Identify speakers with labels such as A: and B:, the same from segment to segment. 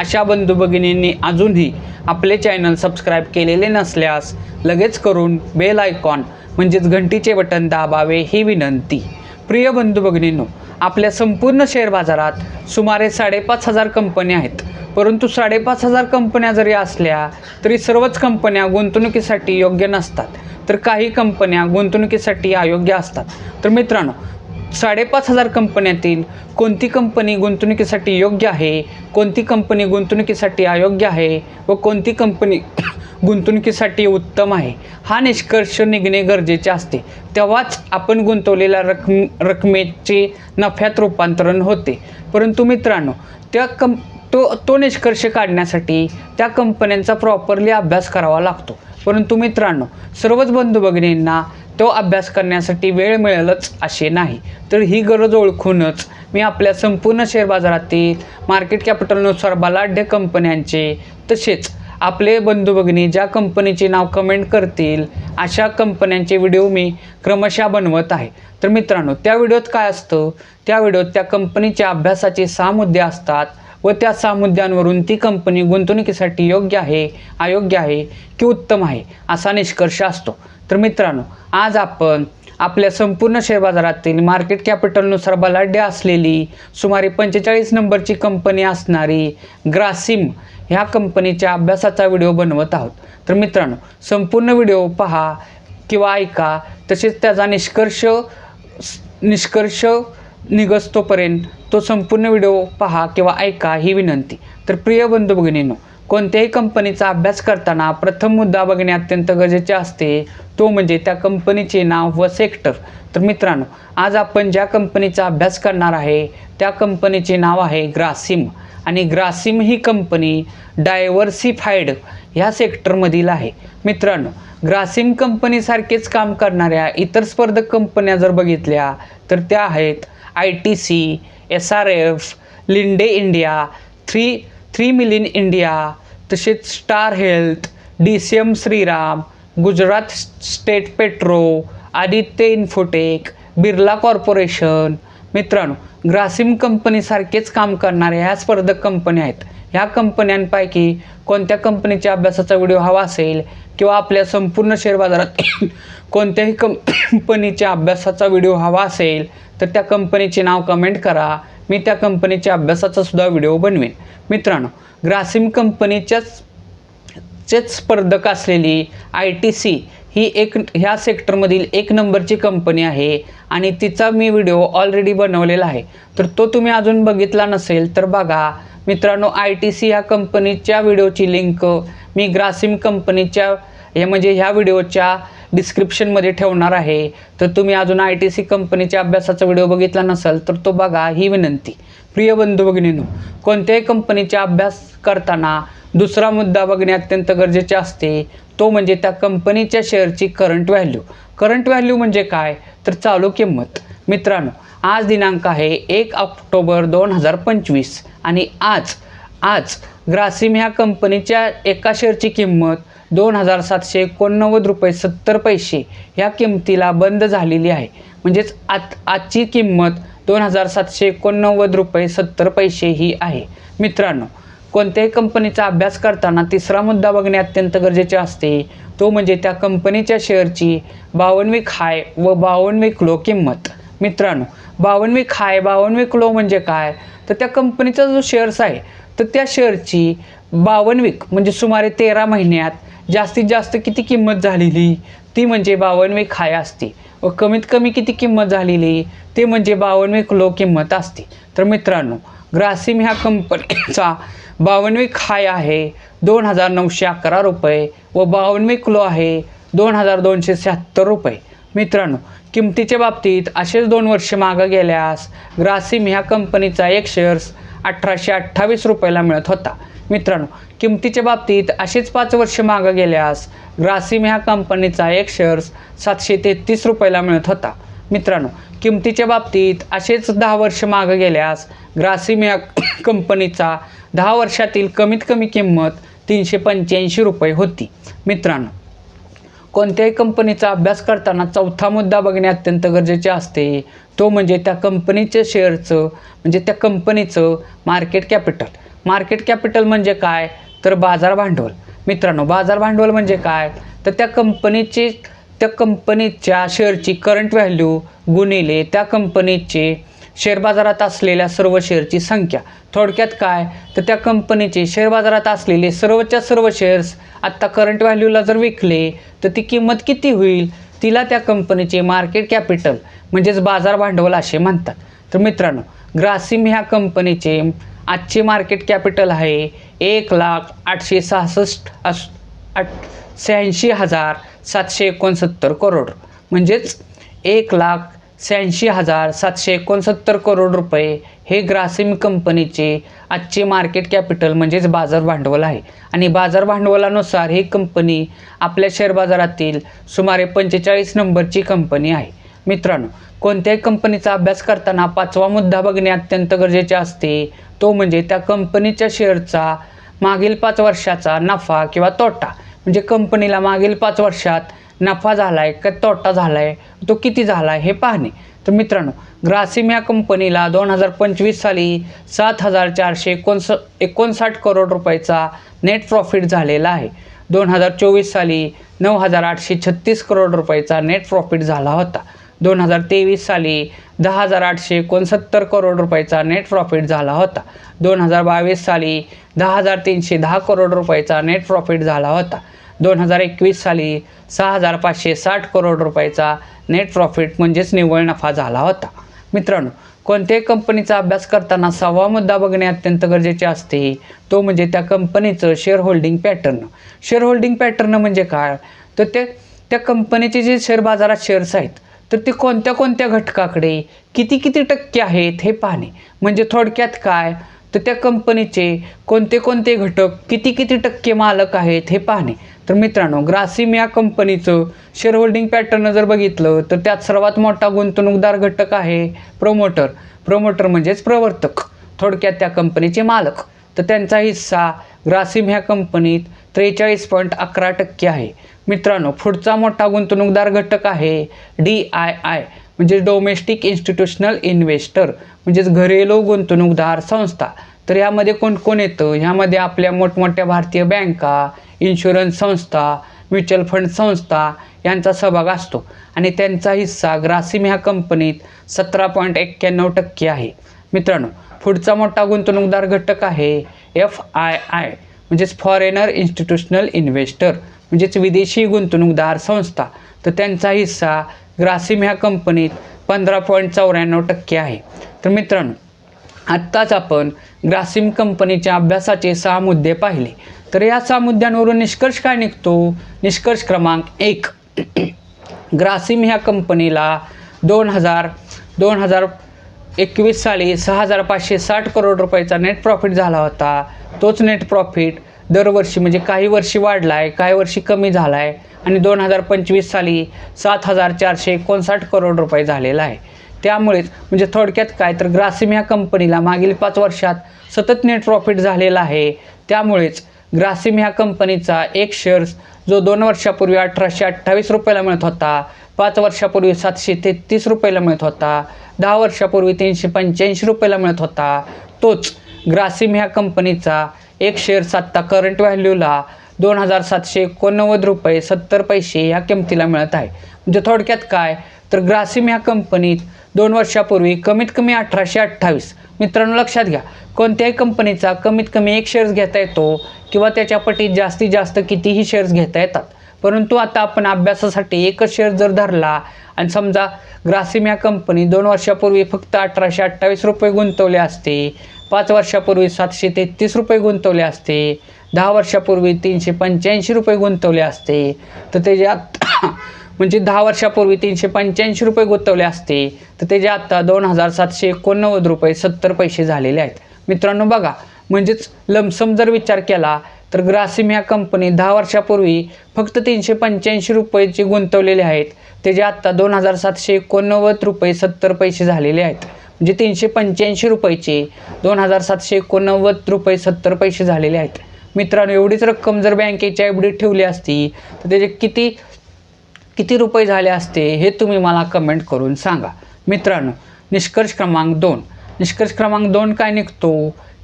A: अशा बंधू भगिनींनी अजूनही आपले चॅनल सबस्क्राईब केलेले नसल्यास लगेच करून बेल आयकॉन म्हणजेच घंटीचे बटन दाबावे ही विनंती. प्रिय बंधू भगिनींनो आपल्या संपूर्ण शेअर बाजारात सुमारे साडेपाच हजार कंपन्या आहेत. परंतु साडेपाच हजार कंपन्या जरी असल्या तरी सर्वच कंपन्या गुंतवणुकीसाठी योग्य नसतात. तर काही कंपन्या गुंतवणुकीसाठी अयोग्य असतात. तर मित्रांनो साडेपाच हजार कंपन्यातील कोणती कंपनी गुंतवणुकीसाठी योग्य आहे कोणती कंपनी गुंतवणुकीसाठी अयोग्य आहे व कोणती कंपनी गुंतवणुकीसाठी उत्तम आहे हा निष्कर्ष निघणे गरजेचे असते. तेव्हाच आपण गुंतवलेल्या रकम रकमेचे नफ्यात रूपांतरण होते. परंतु मित्रांनो त्या कं तो तो निष्कर्ष काढण्यासाठी त्या कंपन्यांचा प्रॉपरली अभ्यास करावा लागतो. परंतु मित्रांनो सर्वच बंधू भगिनींना तो अभ्यास करण्यासाठी वेळ मिळेलच असे नाही. तर ही गरज ओळखूनच मी आपल्या संपूर्ण शेअर बाजारातील मार्केट कॅपिटलनुसार बलाढ्य कंपन्यांचे तसेच आपले बंधू भगिनी ज्या कंपनीचे नाव कमेंट करतील अशा कंपन्यांचे व्हिडिओ मी क्रमशः बनवत आहे. तर मित्रांनो त्या व्हिडिओत काय असतं? त्या व्हिडिओत त्या कंपनीच्या अभ्यासाचे सहा मुद्दे असतात. व त्या सहा मुद्द्यांवरून ती कंपनी गुंतवणुकीसाठी योग्य आहे अयोग्य आहे की उत्तम आहे असा निष्कर्ष असतो. तर मित्रांनो आज आपण आपल्या संपूर्ण शेअर बाजारातील मार्केट कॅपिटलनुसार बलाढ्य असलेली सुमारे पंचेचाळीस नंबरची कंपनी असणारी ग्रासिम ह्या कंपनीच्या अभ्यासाचा व्हिडिओ बनवत आहोत. तर मित्रांनो संपूर्ण व्हिडिओ पहा किंवा ऐका तसेच त्याचा निष्कर्ष निष्कर्ष निघसतोपर्यंत तो संपूर्ण व्हिडिओ पहा किंवा ऐका ही विनंती. तर प्रिय बंधू भगिनीनो कोणत्याही कंपनीचा अभ्यास करताना प्रथम मुद्दा बघणे अत्यंत गरजेचे असते. तो म्हणजे त्या कंपनीचे नाव व सेक्टर. तर मित्रांनो आज आपण ज्या कंपनीचा अभ्यास करणार आहे त्या कंपनीचे नाव आहे ग्रासिम. आणि ग्रासिम ही कंपनी डायव्हर्सिफाईड ह्या सेक्टरमधील आहे. मित्रांनो ग्रासिम कंपनीसारखेच काम करणाऱ्या इतर स्पर्धक कंपन्या जर बघितल्या तर त्या आहेत I T C S R F Linde India three three million India तसेच Star Health D C M Shriram Gujarat State Petro Aditya Infotech Birla Corporation. मित्रांनो ग्रासिम कंपनीसारखेच काम करणाऱ्या ह्या स्पर्धक कंपन्या आहेत. ह्या कंपन्यांपैकी कोणत्या कंपनीच्या अभ्यासाचा व्हिडिओ हवा असेल किंवा आपल्या संपूर्ण शेअर बाजारात कोणत्याही कंपनीच्या अभ्यासाचा व्हिडिओ हवा असेल तर त्या कंपनीचे नाव कमेंट करा. मी त्या कंपनीच्या अभ्यासाचा सुद्धा व्हिडिओ बनवेन. मित्रांनो ग्रासिम कंपनीच्याच चेच स्पर्धक असलेली आय टी सी ही एक ह्या सेक्टरमधील एक नंबरची कंपनी आहे आणि तिचा मी व्हिडिओ ऑलरेडी बनवलेला आहे. तर तो तुम्ही अजून बघितला नसेल तर बघा. मित्रांनो आय टी सी ह्या कंपनीच्या व्हिडिओची लिंक मी ग्रासिम कंपनीच्या हे म्हणजे ह्या व्हिडिओच्या डिस्क्रिप्शनमध्ये ठेवणार आहे. तर तुम्ही अजून आय टी सी कंपनीच्या अभ्यासाचा व्हिडिओ बघितला नसेल तर तो बघा ही विनंती. प्रिय बंधू भगिनीनो कोणत्याही कंपनीचा अभ्यास करताना दुसरा मुद्दा बघणे अत्यंत गरजेचे असते. तो म्हणजे त्या कंपनीच्या शेअरची करंट व्हॅल्यू करंट व्हॅल्यू म्हणजे काय? तर चालू किंमत. मित्रांनो आज दिनांक आहे एक ऑक्टोबर दोन हजार पंचवीस आणि आज आज ग्रासिम ह्या कंपनीच्या एका शेअरची किंमत दोन हजार सातशे एकोणनव्वद रुपये सत्तर पैसे ह्या किमतीला बंद झालेली आहे. म्हणजेच आत आजची किंमत दोन हजार सातशे एकोणनव्वद रुपये सत्तर पैसे ही आहे. मित्रांनो कोणत्याही कंपनीचा अभ्यास करताना तिसरा मुद्दा बघणे अत्यंत गरजेचे असते. तो म्हणजे त्या कंपनीच्या शेअरची बावनवी हाय व बावनवी लो किंमत. मित्रांनो बावनवी खाय बावनवी क्लो म्हणजे काय? तर त्या कंपनीचा जो शेअर्स आहे तर त्या शेअरची बावनवीक म्हणजे सुमारे तेरा महिन्यात जास्तीत जास्त किती किंमत झालेली? ती म्हणजे बावनवी खाय असते. व कमीत कमी किती किंमत झालेली? ते म्हणजे बावनवी क्लो किंमत असते. तर मित्रांनो ग्रासिम ह्या कंपनीचा बावनवी खाय आहे दोन हजार नऊशे अकरा रुपये. व बावनवी क्लो आहे दोन हजार दोनशे शहात्तर रुपये. मित्रांनो किमतीच्या बाबतीत असेच दोन वर्ष मागं गेल्यास ग्रासिम ह्या कंपनीचा एक शेअर्स अठराशे अठ्ठावीस रुपयाला मिळत होता. मित्रांनो किमतीच्या बाबतीत असेच पाच वर्ष मागं गेल्यास ग्रासिम ह्या कंपनीचा एक शेअर्स सातशे तेहतीस रुपयाला मिळत होता. मित्रांनो किमतीच्या बाबतीत असेच दहा वर्ष मागं गेल्यास ग्रासिम या कंपनीचा दहा वर्षातील कमीत कमी किंमत तीनशे पंच्याऐंशी रुपये होती. मित्रांनो कोणत्याही कंपनीचा अभ्यास करताना चौथा मुद्दा बघणे अत्यंत गरजेचे असते. तो म्हणजे त्या कंपनीच्या शेअरचं म्हणजे त्या कंपनीचं मार्केट कॅपिटल मार्केट कॅपिटल म्हणजे काय? तर बाजार भांडवल. मित्रांनो बाजार भांडवल म्हणजे काय? तर त्या कंपनीची त्या कंपनीच्या शेअरची करंट व्हॅल्यू गुणिले त्या कंपनीचे शेअर बाजारात असलेल्या सर्व शेअरची संख्या. थोडक्यात काय? तर त्या कंपनीचे शेअर बाजारात असलेले सर्वच्या सर्व शेअर्स आत्ता करंट व्हॅल्यूला जर विकले तर ती किंमत किती होईल? तिला त्या कंपनीचे मार्केट कॅपिटल म्हणजेच बाजार भांडवल असे म्हणतात. तर मित्रांनो ग्रासिम ह्या कंपनीचे आजचे मार्केट कॅपिटल आहे एक लाख आठशे सहासष्ट अस आठ शहाऐंशी हजार सातशे एकोणसत्तर करोड. म्हणजेच एक लाख शहाऐंशी हजार सातशे एकोणसत्तर करोड रुपये हे ग्रासिम कंपनीचे आजचे मार्केट कॅपिटल म्हणजेच बाजार भांडवल आहे. आणि बाजार भांडवलानुसार ही कंपनी आपल्या शेअर बाजारातील सुमारे पंचेचाळीस नंबरची कंपनी आहे. मित्रांनो कोणत्याही कंपनीचा अभ्यास करताना पाचवा मुद्दा बघणे अत्यंत गरजेचे असते. तो म्हणजे त्या कंपनीच्या शेअरचा मागील पाच वर्षाचा नफा किंवा तोटा. म्हणजे कंपनीला मागील पाच वर्षात नफा झाला आहे का तोटा झाला आहे तो किती झाला आहे हे पाहणे. तर मित्रांनो ग्रासिम या कंपनीला दोन हजार पंचवीस साली सात हजार चारशे एकोणस एकोणसाठ करोड रुपयाचा नेट प्रॉफिट झालेला आहे. दोन हजार चोवीस साली नऊ हजार आठशे छत्तीस करोड रुपयाचा नेट प्रॉफिट झाला होता. दोन हजार तेवीस साली दहा हजार आठशे एकोणसत्तर करोड रुपयाचा नेट प्रॉफिट झाला होता. दोन हजार बावीस साली दहा हजार तीनशे दहा करोड रुपयाचा नेट प्रॉफिट झाला होता. दोन हजार एकवीस साली सहा हजार पाचशे साठ करोड रुपयाचा नेट प्रॉफिट म्हणजेच निव्वळ नफा झाला होता. मित्रांनो कोणत्याही कंपनीचा अभ्यास करताना सहावा मुद्दा बघणे अत्यंत गरजेचे असते. तो म्हणजे त्या कंपनीचं share holding pattern share holding pattern म्हणजे काय? तर ते त्या कंपनीचे जे शेअर बाजारात शेअर्स आहेत तर ते कोणत्या कोणत्या घटकाकडे किती किती टक्के आहेत हे पाहणे. म्हणजे थोडक्यात काय? तर त्या कंपनीचे कोणते कोणते घटक किती किती टक्के मालक आहेत हे पाहणे. तर मित्रांनो ग्रासिम या कंपनीचं शेअर होल्डिंग पॅटर्न जर बघितलं तर त्यात सर्वात मोठा गुंतवणूकदार घटक आहे प्रोमोटर प्रोमोटर म्हणजेच प्रवर्तक. थोडक्यात त्या कंपनीचे मालक. तर त्यांचा हिस्सा ग्रासिम ह्या कंपनीत त्रेचाळीस पॉईंट अकरा टक्के आहे. मित्रांनो पुढचा मोठा गुंतवणूकदार घटक आहे डी आय आय म्हणजे डोमेस्टिक इन्स्टिट्यूशनल इन्व्हेस्टर म्हणजेच घरेलू गुंतवणूकदार संस्था. तर यामध्ये कोण कोण येतं? ह्यामध्ये आपल्या मोठमोठ्या भारतीय बँका इन्शुरन्स संस्था म्युच्युअल फंड संस्था यांचा सहभाग असतो. आणि त्यांचा हिस्सा ग्रासिम ह्या कंपनीत सतरा पॉईंट एक्क्याण्णव टक्के आहे. मित्रांनो पुढचा मोठा गुंतवणूकदार घटक आहे एफ आय आय म्हणजेच फॉरेनर इन्स्टिट्यूशनल इन्व्हेस्टर म्हणजेच विदेशी गुंतवणूकदार संस्था. तर त्यांचा हिस्सा ग्रासिम ह्या कंपनीत पंधरा पॉईंट चौऱ्याण्णव टक्के आहे. तर मित्रांनो आत्ताच आपण ग्रासिम कंपनीच्या अभ्यासाचे सहा मुद्दे पाहिले. तर या सहा मुद्द्यांवरून निष्कर्ष काय निघतो? निष्कर्ष क्रमांक एक. ग्रासिम ह्या कंपनीला दोन हजार दोन हजार एकवीस साली सहा हजार पाचशे साठ करोड रुपयाचा नेट प्रॉफिट झाला होता. तोच नेट प्रॉफिट दरवर्षी म्हणजे काही वर्षी वाढला आहे काही वर्षी कमी झाला आहे आणि दोन हजार पंचवीस साली सात हजार चारशे एकोणसाठ करोड रुपये झालेला आहे. त्यामुळेच म्हणजे थोडक्यात काय तर ग्रासिम ह्या कंपनीला मागील पाच वर्षात सतत नेट प्रॉफिट झालेला आहे. त्यामुळेच ग्रासिम ह्या कंपनीचा एक शेअर्स जो दोन वर्षापूर्वी अठराशे अठ्ठावीस रुपयाला मिळत होता पाच वर्षापूर्वी सातशे तेहतीस रुपयाला मिळत होता दहा वर्षापूर्वी तीनशे पंच्याऐंशी रुपयाला मिळत होता. तोच ग्रासिम ह्या कंपनीचा एक शेअर्स आत्ता करंट व्हॅल्यूला दोन हजार सातशे एकोणनव्वद रुपये सत्तर पैसे ह्या किमतीला मिळत आहे. म्हणजे थोडक्यात काय? तर ग्रासिम ह्या कंपनीत दोन वर्षापूर्वी कमीत कमी अठराशे अठ्ठावीस. मित्रांनो लक्षात घ्या. कोणत्याही कंपनीचा कमीत कमी एक शेअर्स घेता येतो किंवा त्याच्या पटीत जास्तीत जास्त कितीही शेअर्स घेता येतात. परंतु आता आपण अभ्यासासाठी एकच शेअर जर धरला आणि समजा ग्रासिम या कंपनी दोन वर्षापूर्वी फक्त अठराशे अठ्ठावीस रुपये गुंतवले असते पाच वर्षापूर्वी सातशे तेहतीस रुपये गुंतवले असते दहा वर्षापूर्वी तीनशे पंच्याऐंशी रुपये गुंतवले असते. तर त्याच्यात म्हणजे दहा वर्षापूर्वी तीनशे पंच्याऐंशी रुपये गुंतवले असते. तर त्याचे आत्ता दोन हजार सातशे एकोणनव्वद रुपये सत्तर पैसे झालेले आहेत. मित्रांनो बघा म्हणजेच लमसम जर विचार केला तर ग्रासिम ह्या कंपनी दहा वर्षापूर्वी फक्त तीनशे पंच्याऐंशी रुपयेची गुंतवलेले आहेत. त्याचे आत्ता दोन हजार सातशे एकोणनव्वद रुपये सत्तर पैसे झालेले आहेत. म्हणजे तीनशे पंच्याऐंशी रुपयाचे दोन हजार सातशे एकोणनव्वद रुपये सत्तर पैसे झालेले आहेत. मित्रांनो एवढीच रक्कम जर बँकेच्या एफ ठेवली असती तर त्याचे किती किती रुपये झाले असते हे तुम्ही मला कमेंट करून सांगा. मित्रांनो निष्कर्ष क्रमांक दोन. निष्कर्ष क्रमांक दोन काय निघतो?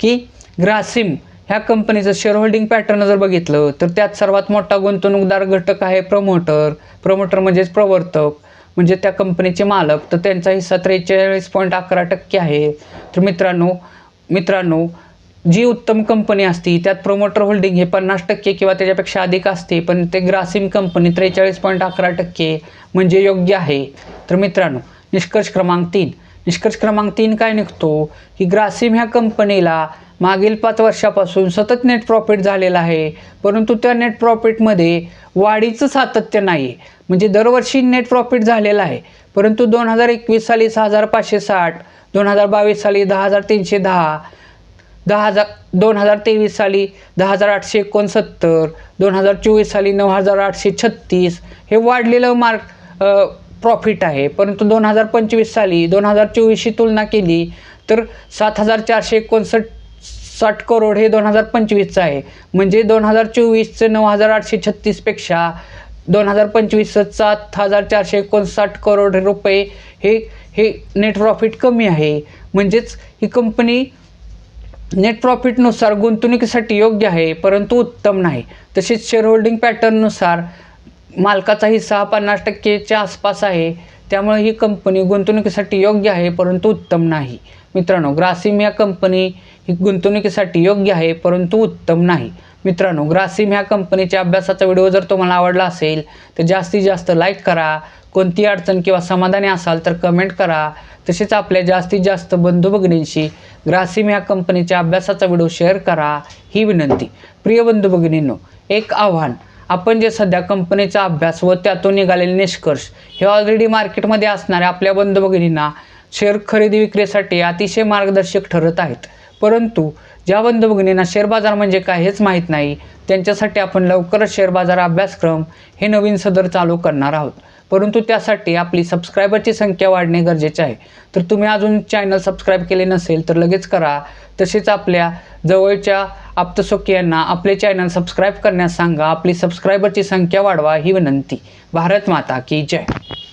A: की ग्रासिम ह्या कंपनीचं शेअर होल्डिंग पॅटर्न जर बघितलं तर त्यात सर्वात मोठा गुंतवणूकदार घटक आहे प्रमोटर प्रमोटर म्हणजेच प्रवर्तक. म्हणजे त्या कंपनीचे मालक तर त्यांचा हिस्सा त्रेचाळीस पॉईंट अकरा टक्के आहे. तर मित्रांनो मित्रांनो जी उत्तम कंपनी असती त्यात प्रोमोटर होल्डिंग हे पन्नास टक्के किंवा त्याच्यापेक्षा अधिक असते पण ते ग्रासिम कंपनी त्रेचाळीस पॉईंट अकरा टक्के म्हणजे योग्य आहे. तर मित्रांनो निष्कर्ष क्रमांक तीन. निष्कर्ष क्रमांक तीन काय निघतो? की ग्रासिम ह्या कंपनीला मागील पाच वर्षापासून सतत नेट प्रॉफिट झालेला आहे परंतु त्या नेट प्रॉफिटमध्ये वाढीचं सातत्य नाही आहे म्हणजे दरवर्षी नेट प्रॉफिट झालेला आहे परंतु दोन हजार एकवीस साली सहा हजार पाचशे साठ दोन हजार बावीस साली दहा हजार तीनशे दहा दहा हजार दोन हजार तेवीस साली दहा हजार आठशे एकोणसत्तर दोन हजार चोवीस साली नऊ हजार आठशे छत्तीस. हे वाढलेलं मार्क प्रॉफिट आहे. परंतु दोन हजार पंचवीस साली दोन हजार चोवीसशी तुलना केली तर सात हजार चारशे एकोणसठ साठ करोड हे दोन हजार पंचवीसचं आहे. म्हणजे दोन हजार चोवीसचं नऊ हजार आठशे छत्तीसपेक्षा दोन हजार पंचवीसचं सात हजार चारशे एकोणसाठ करोड रुपये हे हे नेट प्रॉफिट कमी आहे. म्हणजेच ही कंपनी नेट प्रॉफिटनुसार गुंतवणुकीसाठी योग्य आहे परंतु उत्तम नाही. तसेच शेअर होल्डिंग पॅटर्ननुसार मालकाचा हिस्सा हा पन्नास टक्केच्या आसपास आहे. त्यामुळे ही कंपनी गुंतवणुकीसाठी योग्य आहे परंतु उत्तम नाही. मित्रांनो ग्रासिम या कंपनी ही गुंतवणुकीसाठी योग्य आहे परंतु उत्तम नाही. मित्रांनो ग्रासिम ह्या कंपनीच्या अभ्यासाचा व्हिडिओ जर तुम्हाला आवडला असेल तर जास्तीत जास्त लाईक करा. कोणती अडचण किंवा समाधानी असाल तर कमेंट करा. तसेच आपल्या जास्तीत जास्त बंधू भगिनींशी ग्रासिम ह्या कंपनीच्या अभ्यासाचा व्हिडिओ शेअर करा ही विनंती. प्रिय बंधू भगिनींनो एक आव्हान. आपण जे सध्या कंपनीचा अभ्यास व त्यातून निघालेले निष्कर्ष हे ऑलरेडी मार्केटमध्ये असणाऱ्या आपल्या बंधू भगिनींना शेअर खरेदी विक्रीसाठी अतिशय मार्गदर्शक ठरत आहेत. परंतु ज्या बंधू भगिनींना शेअर बाजार म्हणजे काय हेच माहीत नाही त्यांच्यासाठी आपण लवकरच शेअर बाजार अभ्यासक्रम हे नवीन सदर चालू करणार आहोत. परंतु त्यासाठी आपली सबस्क्रायबरची संख्या वाढणे गरजेचे आहे. तर तुम्ही अजून चॅनल सबस्क्राईब केले नसेल तर लगेच करा. तसेच आपल्या जवळच्या आप्तसोकियांना आपले चॅनल सबस्क्राईब करण्यास सांगा. आपली सबस्क्रायबरची संख्या वाढवा ही विनंती. भारत माता की जय.